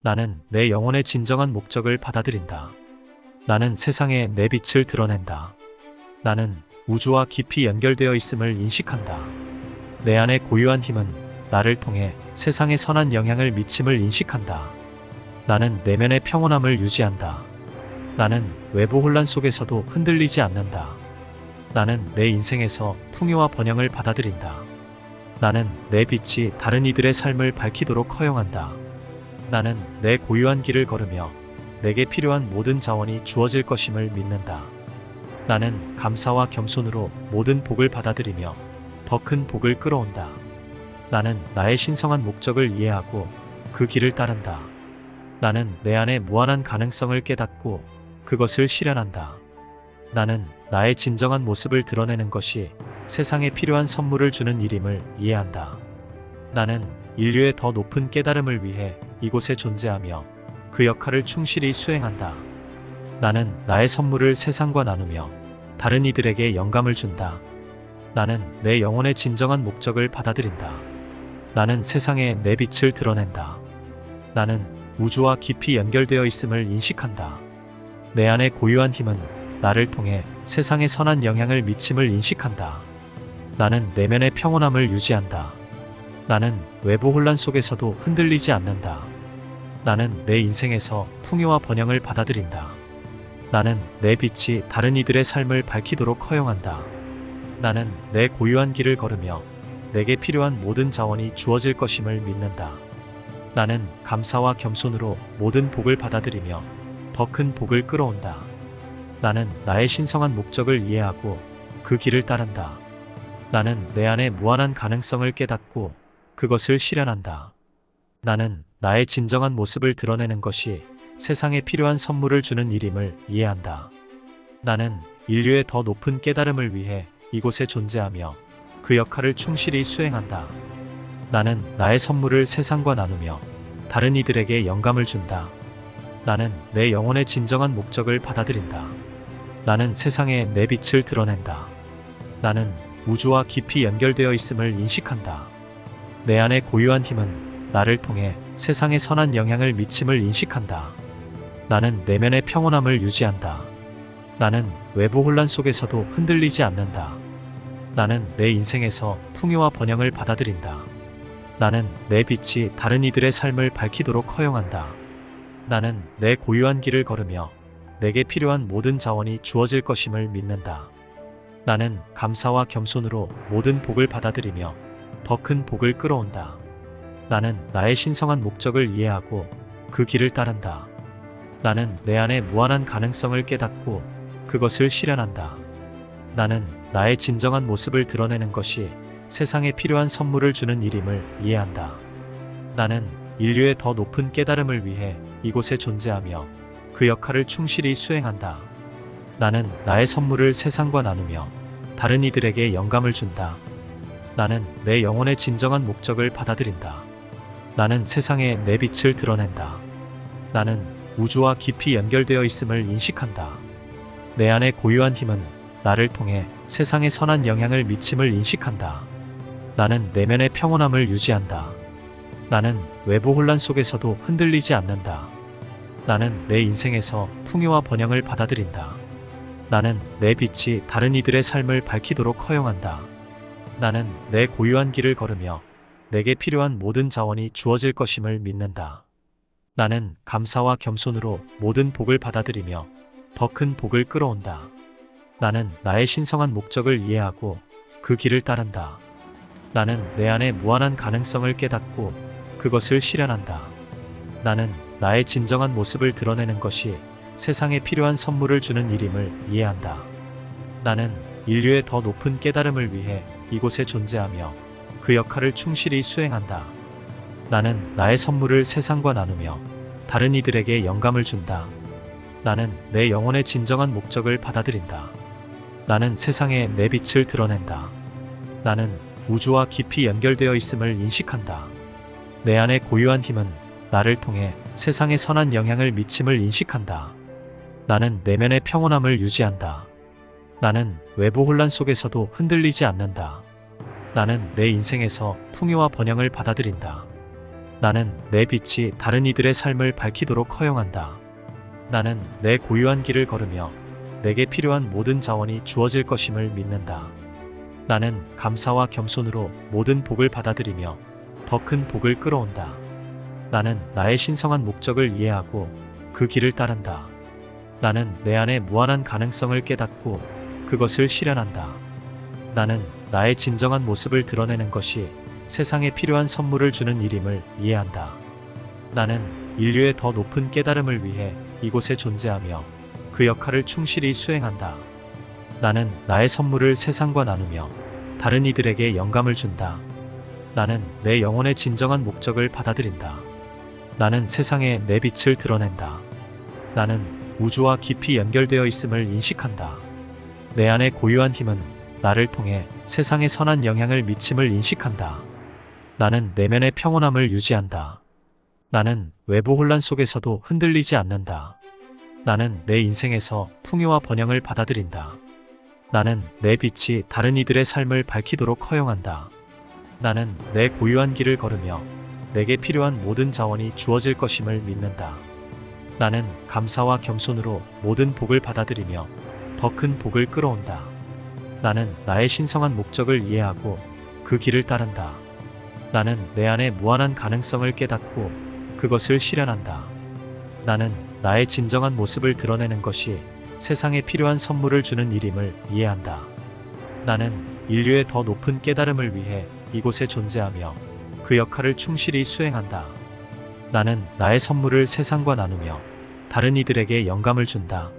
나는 내 영혼의 진정한 목적을 받아들인다. 나는 세상에 내 빛을 드러낸다. 나는 우주와 깊이 연결되어 있음을 인식한다. 내 안에 고유한 힘은 나를 통해 세상에 선한 영향을 미침을 인식한다. 나는 내면의 평온함을 유지한다. 나는 외부 혼란 속에서도 흔들리지 않는다. 나는 내 인생에서 풍요와 번영을 받아들인다. 나는 내 빛이 다른 이들의 삶을 밝히도록 허용한다. 나는 내 고유한 길을 걸으며 내게 필요한 모든 자원이 주어질 것임을 믿는다. 나는 감사와 겸손으로 모든 복을 받아들이며 더 큰 복을 끌어온다. 나는 나의 신성한 목적을 이해하고 그 길을 따른다. 나는 내 안에 무한한 가능성을 깨닫고 그것을 실현한다. 나는 나의 진정한 모습을 드러내는 것이 세상에 필요한 선물을 주는 일임을 이해한다. 나는 인류의 더 높은 깨달음을 위해 이곳에 존재하며 그 역할을 충실히 수행한다. 나는 나의 선물을 세상과 나누며 다른 이들에게 영감을 준다. 나는 내 영혼의 진정한 목적을 받아들인다. 나는 세상에 내 빛을 드러낸다. 나는 우주와 깊이 연결되어 있음을 인식한다. 내 안에 고유한 힘은 나를 통해 세상에 선한 영향을 미침을 인식한다. 나는 내면의 평온함을 유지한다. 나는 외부 혼란 속에서도 흔들리지 않는다. 나는 내 인생에서 풍요와 번영을 받아들인다. 나는 내 빛이 다른 이들의 삶을 밝히도록 허용한다. 나는 내 고유한 길을 걸으며 내게 필요한 모든 자원이 주어질 것임을 믿는다. 나는 감사와 겸손으로 모든 복을 받아들이며 더 큰 복을 끌어온다. 나는 나의 신성한 목적을 이해하고 그 길을 따른다. 나는 내 안에 무한한 가능성을 깨닫고 그것을 실현한다. 나는 나의 진정한 모습을 드러내는 것이 세상에 필요한 선물을 주는 일임을 이해한다. 나는 인류의 더 높은 깨달음을 위해 이곳에 존재하며 그 역할을 충실히 수행한다. 나는 나의 선물을 세상과 나누며 다른 이들에게 영감을 준다. 나는 내 영혼의 진정한 목적을 받아들인다. 나는 세상에 내 빛을 드러낸다. 나는 우주와 깊이 연결되어 있음을 인식한다. 내 안에 고유한 힘은 나를 통해 세상에 선한 영향을 미침을 인식한다. 나는 내면의 평온함을 유지한다. 나는 외부 혼란 속에서도 흔들리지 않는다. 나는 내 인생에서 풍요와 번영을 받아들인다. 나는 내 빛이 다른 이들의 삶을 밝히도록 허용한다. 나는 내 고유한 길을 걸으며 내게 필요한 모든 자원이 주어질 것임을 믿는다. 나는 감사와 겸손으로 모든 복을 받아들이며 더 큰 복을 끌어온다. 나는 나의 신성한 목적을 이해하고 그 길을 따른다. 나는 내 안에 무한한 가능성을 깨닫고 그것을 실현한다. 나는 나의 진정한 모습을 드러내는 것이 세상에 필요한 선물을 주는 일임을 이해한다. 나는 인류의 더 높은 깨달음을 위해 이곳에 존재하며 그 역할을 충실히 수행한다. 나는 나의 선물을 세상과 나누며 다른 이들에게 영감을 준다. 나는 내 영혼의 진정한 목적을 받아들인다. 나는 세상에 내 빛을 드러낸다. 나는 우주와 깊이 연결되어 있음을 인식한다. 내 안에 고유한 힘은 나를 통해 세상에 선한 영향을 미침을 인식한다. 나는 내면의 평온함을 유지한다. 나는 외부 혼란 속에서도 흔들리지 않는다. 나는 내 인생에서 풍요와 번영을 받아들인다. 나는 내 빛이 다른 이들의 삶을 밝히도록 허용한다. 나는 내 고유한 길을 걸으며 내게 필요한 모든 자원이 주어질 것임을 믿는다. 나는 감사와 겸손으로 모든 복을 받아들이며 더 큰 복을 끌어온다. 나는 나의 신성한 목적을 이해하고 그 길을 따른다. 나는 내 안에 무한한 가능성을 깨닫고 그것을 실현한다. 나는 나의 진정한 모습을 드러내는 것이 세상에 필요한 선물을 주는 일임을 이해한다. 나는 인류의 더 높은 깨달음을 위해 이곳에 존재하며 그 역할을 충실히 수행한다. 나는 나의 선물을 세상과 나누며 다른 이들에게 영감을 준다. 나는 내 영혼의 진정한 목적을 받아들인다. 나는 세상에 내 빛을 드러낸다. 나는 우주와 깊이 연결되어 있음을 인식한다. 내 안에 고유한 힘은 나를 통해 세상에 선한 영향을 미침을 인식한다. 나는 내면의 평온함을 유지한다. 나는 외부 혼란 속에서도 흔들리지 않는다. 나는 내 인생에서 풍요와 번영을 받아들인다. 나는 내 빛이 다른 이들의 삶을 밝히도록 허용한다. 나는 내 고유한 길을 걸으며 내게 필요한 모든 자원이 주어질 것임을 믿는다. 나는 감사와 겸손으로 모든 복을 받아들이며 더 큰 복을 끌어온다. 나는 나의 신성한 목적을 이해하고 그 길을 따른다. 나는 내 안에 무한한 가능성을 깨닫고 그것을 실현한다. 나는 나의 진정한 모습을 드러내는 것이 세상에 필요한 선물을 주는 일임을 이해한다. 나는 인류의 더 높은 깨달음을 위해 이곳에 존재하며 그 역할을 충실히 수행한다. 나는 나의 선물을 세상과 나누며 다른 이들에게 영감을 준다. 나는 내 영혼의 진정한 목적을 받아들인다. 나는 세상에 내 빛을 드러낸다. 나는 우주와 깊이 연결되어 있음을 인식한다. 내 안의 고유한 힘은 나를 통해 세상에 선한 영향을 미침을 인식한다. 나는 내면의 평온함을 유지한다. 나는 외부 혼란 속에서도 흔들리지 않는다. 나는 내 인생에서 풍요와 번영을 받아들인다. 나는 내 빛이 다른 이들의 삶을 밝히도록 허용한다. 나는 내 고유한 길을 걸으며 내게 필요한 모든 자원이 주어질 것임을 믿는다. 나는 감사와 겸손으로 모든 복을 받아들이며 더 큰 복을 끌어온다. 나는 나의 신성한 목적을 이해하고 그 길을 따른다. 나는 내 안에 무한한 가능성을 깨닫고 그것을 실현한다. 나는 나의 진정한 모습을 드러내는 것이 세상에 필요한 선물을 주는 일임을 이해한다. 나는 인류의 더 높은 깨달음을 위해 이곳에 존재하며 그 역할을 충실히 수행한다. 나는 나의 선물을 세상과 나누며 다른 이들에게 영감을 준다.